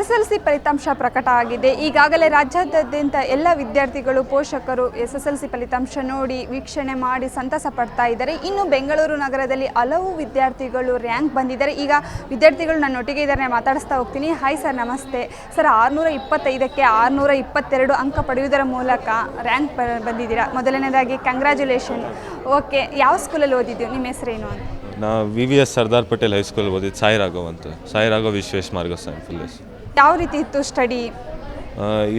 S L C ಫಲಿತಾಂಶ ಪ್ರಕಟ ಆಗಿದೆ. ಈಗಾಗಲೇ ರಾಜ್ಯಾದ್ಯಂತ ಎಲ್ಲ ವಿದ್ಯಾರ್ಥಿಗಳು, ಪೋಷಕರು ಎಸ್ ಎಸ್ ಎಲ್ ಸಿ ಫಲಿತಾಂಶ ನೋಡಿ ವೀಕ್ಷಣೆ ಮಾಡಿ ಸಂತಸ ಪಡ್ತಾ ಇದ್ದಾರೆ. ಇನ್ನು ಬೆಂಗಳೂರು ನಗರದಲ್ಲಿ ಹಲವು ವಿದ್ಯಾರ್ಥಿಗಳು ರ್ಯಾಂಕ್ ಬಂದಿದ್ದಾರೆ. ಈಗ ವಿದ್ಯಾರ್ಥಿಗಳು ನನ್ನೊಟ್ಟಿಗೆ ಇದ್ದಾರೆ, ಮಾತಾಡಿಸ್ತಾ ಹೋಗ್ತೀನಿ. ಹಾಯ್ ಸರ್ ನಮಸ್ತೆ. ಸರ್ ಆರುನೂರ ಇಪ್ಪತ್ತೈದಕ್ಕೆ ಆರುನೂರ ಇಪ್ಪತ್ತೆರಡು ಅಂಕ ಪಡೆಯುವುದರ ಮೂಲಕ ರ್ಯಾಂಕ್ ಬಂದಿದ್ದೀರಾ? ಮೊದಲನೇದಾಗಿ ಕಂಗ್ರ್ಯಾಚುಲೇಷನ್ ಓಕೆ ಯಾವ ಸ್ಕೂಲಲ್ಲಿ ಓದಿದ್ದೀವಿ ನಿಮ್ಮ ಹೆಸರೇನು ಅಂತ? ನಾ V V S Sardar Patel high school ಓದಿದ್ದು ಸಾಯಿ ರಾಘವ್ ಅಂತ. ಸಾಯಿ ರಾಘವ್ ವಿಶ್ವೇಶ್ ಮಾರ್ಗ ಫುಲ್ಲೆಸ್ ಯಾವ ರೀತಿ ಇತ್ತು ಸ್ಟಡಿ?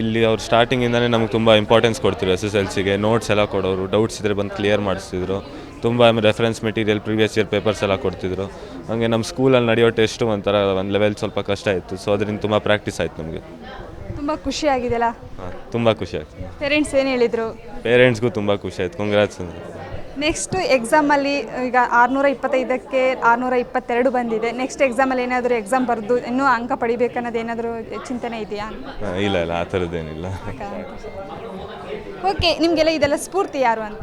ಇಲ್ಲಿ ಅವ್ರು ಸ್ಟಾರ್ಟಿಂಗಿಂದನೇ ನಮ್ಗೆ ತುಂಬ ಇಂಪಾರ್ಟೆನ್ಸ್ ಕೊಡ್ತಿದ್ರು ಎಸ್ ಎಸ್ ಎಲ್ ಸಿಗೆ ನೋಟ್ಸ್ ಎಲ್ಲ ಕೊಡೋರು ಡೌಟ್ಸ್ ಇದ್ದರೆ ಬಂದು ಕ್ಲಿಯರ್ ಮಾಡಿಸ್ತಿದ್ರು. ತುಂಬ reference material previous year papers ಎಲ್ಲ ಕೊಡ್ತಿದ್ರು. ಹಾಗೆ ನಮ್ಮ ಸ್ಕೂಲಲ್ಲಿ ನಡೆಯೋ ಟೆಸ್ಟು ಒಂಥರ ಒಂದು ಲೆವೆಲ್ ಸ್ವಲ್ಪ ಕಷ್ಟ ಇತ್ತು. ಸೊ ಅದರಿಂದ ತುಂಬ ಪ್ರಾಕ್ಟೀಸ್ ಆಯಿತು ನಮಗೆ. ತುಂಬ ಖುಷಿ ಆಗಿದೆಯಲ್ಲ ತುಂಬ ಖುಷಿ ಆಯಿತು. ಪೇರೆಂಟ್ಸ್ ಏನು ಹೇಳಿದರು? ಪೇರೆಂಟ್ಸ್ಗೂ ತುಂಬ ಖುಷಿ ಆಯ್ತು. ಕಂಗ್ರಾಟ್ಸ್ ನೆಕ್ಸ್ಟ್ ಎಕ್ಸಾಮಲ್ಲಿ ಈಗ ಆರುನೂರ ಇಪ್ಪತ್ತೈದಕ್ಕೆ ಆರುನೂರ ಇಪ್ಪತ್ತೆರಡು ಬಂದಿದೆ. ನೆಕ್ಸ್ಟ್ ಎಕ್ಸಾಮಲ್ಲಿ ಏನಾದರೂ ಎಕ್ಸಾಮ್ ಬರೆದು ಇನ್ನೂ ಅಂಕ ಪಡಿಬೇಕನ್ನೋದು ಏನಾದರೂ ಚಿಂತನೆ ಇದೆಯಾ? ಇಲ್ಲ ಇಲ್ಲ ಆ ಥರದ್ದೇನಿಲ್ಲ ಓಕೆ ನಿಮಗೆಲ್ಲ ಇದೆಲ್ಲ ಸ್ಫೂರ್ತಿ ಯಾರು ಅಂತ?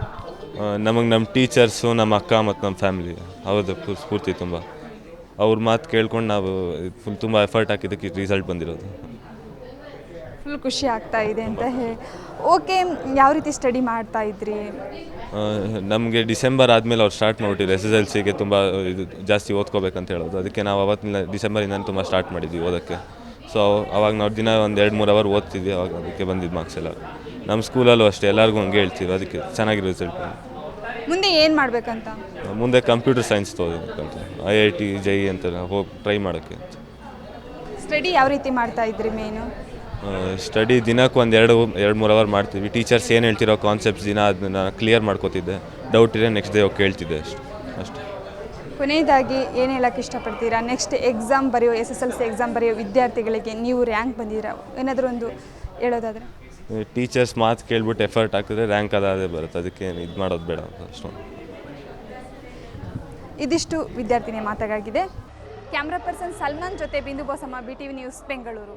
ನಮಗೆ ನಮ್ಮ ಟೀಚರ್ಸು ನಮ್ಮ ಅಕ್ಕ ಮತ್ತು ನಮ್ಮ ಫ್ಯಾಮಿಲಿ ಹೌದು ಫುಲ್ ಸ್ಫೂರ್ತಿ ತುಂಬ. ಅವ್ರ ಮಾತು ಕೇಳ್ಕೊಂಡು ನಾವು ಫುಲ್ ತುಂಬ ಎಫರ್ಟ್ ಹಾಕಿದ್ದಕ್ಕೆ ರಿಸಲ್ಟ್ ಬಂದಿರೋದು. ಫುಲ್ ಖುಷಿ ಆಗ್ತಾ ಇದೆ ಅಂತ ಹೇಳಿ ಓಕೆ ಯಾವ ರೀತಿ ಸ್ಟಡಿ ಮಾಡ್ತಾ ಇದ್ರಿ? ನಮಗೆ ಡಿಸೆಂಬರ್ ಆದಮೇಲೆ ಅವ್ರು ಸ್ಟಾರ್ಟ್ ಮಾಡಿಬಿಟ್ಟಿದ್ರು ಎಸ್ ಎಸ್ ಎಲ್ ಸಿಗೆ ತುಂಬ ಇದು ಜಾಸ್ತಿ ಓದ್ಕೋಬೇಕಂತ ಹೇಳೋದು. ಅದಕ್ಕೆ ನಾವು ಅವತ್ತಿನ ಡಿಸೆಂಬರಿಂದ ತುಂಬ ಸ್ಟಾರ್ಟ್ ಮಾಡಿದ್ವಿ ಓದೋಕ್ಕೆ. ಸೊ ಅವಾಗ ನಾವು ದಿನ ಒಂದು ಎರಡು ಮೂರು ಅವರ್ ಓದ್ತಿದ್ವಿ ಅವಾಗ ಅದಕ್ಕೆ ಬಂದಿದ್ದು ಮಾರ್ಕ್ಸ್ ಎಲ್ಲ. ನಮ್ಮ ಸ್ಕೂಲಲ್ಲೂ ಅಷ್ಟೇ ಎಲ್ಲರಿಗೂ ಹಂಗೆ ಹೇಳ್ತೀವಿ ಅದಕ್ಕೆ ಚೆನ್ನಾಗಿ ರಿಸಲ್ಟ್ ಮುಂದೆ ಏನು ಮಾಡಬೇಕಂತ? ಮುಂದೆ ಕಂಪ್ಯೂಟರ್ ಸೈನ್ಸ್ ತಗೋಬೇಕಂತ ಐ ಐ ಟಿ ಜೈ ಅಂತ ಹೋಗಿ ಟ್ರೈ ಮಾಡೋಕ್ಕೆ. ಸ್ಟಡಿ ಯಾವ ರೀತಿ ಮಾಡ್ತಾ ಇದ್ರಿ ಮೇನು ಸ್ಟಡಿ ದಿನಕ್ಕೆ ಒಂದು ಎರಡು ಎರಡು ಮೂರು ಅವರ್ ಮಾಡ್ತೀವಿ. ಟೀಚರ್ಸ್ ಏನು ಹೇಳ್ತಿರೋ ಕಾನ್ಸೆಪ್ಟ್ಸ್ ದಿನ ಅದನ್ನ ಕ್ಲಿಯರ್ ಮಾಡ್ಕೋತಿದ್ದೆ. ಡೌಟ್ ಇದೆ ನೆಕ್ಸ್ಟ್ ಡೇ ಹೋಗಿ ಕೇಳ್ತಿದ್ದೆ ಅಷ್ಟು ಅಷ್ಟೇ. ಕೊನೆಯದಾಗಿ ಏನು ಹೇಳಕ್ಕೆ ಇಷ್ಟಪಡ್ತೀರಾ? ನೆಕ್ಸ್ಟ್ ಎಕ್ಸಾಮ್ ಬರೆಯೋ S S L C exam ಬರೆಯೋ ವಿದ್ಯಾರ್ಥಿಗಳಿಗೆ ನೀವು ರ್ಯಾಂಕ್ ಬಂದಿದ್ದೀರಾ? ಏನಾದರೂ ಒಂದು ಹೇಳೋದಾದರೆ. ಟೀಚರ್ಸ್ ಮಾತು ಕೇಳ್ಬಿಟ್ಟು ಎಫರ್ಟ್ ಹಾಕಿದ್ರೆ ರ್ಯಾಂಕ್ ಅದಾದೇ ಬರುತ್ತೆ. ಅದಕ್ಕೆ ಇದು ಮಾಡೋದು ಬೇಡ ಅಂತ ಅಷ್ಟೊಂದು. ಇದಿಷ್ಟು ವಿದ್ಯಾರ್ಥಿನಿ ಮಾತಾಗಿದೆ ಕ್ಯಾಮ್ರಾ ಪರ್ಸನ್ ಸಲ್ಮಾನ್ ಜೊತೆ Bindu Bosamma B T V news Bengaluru.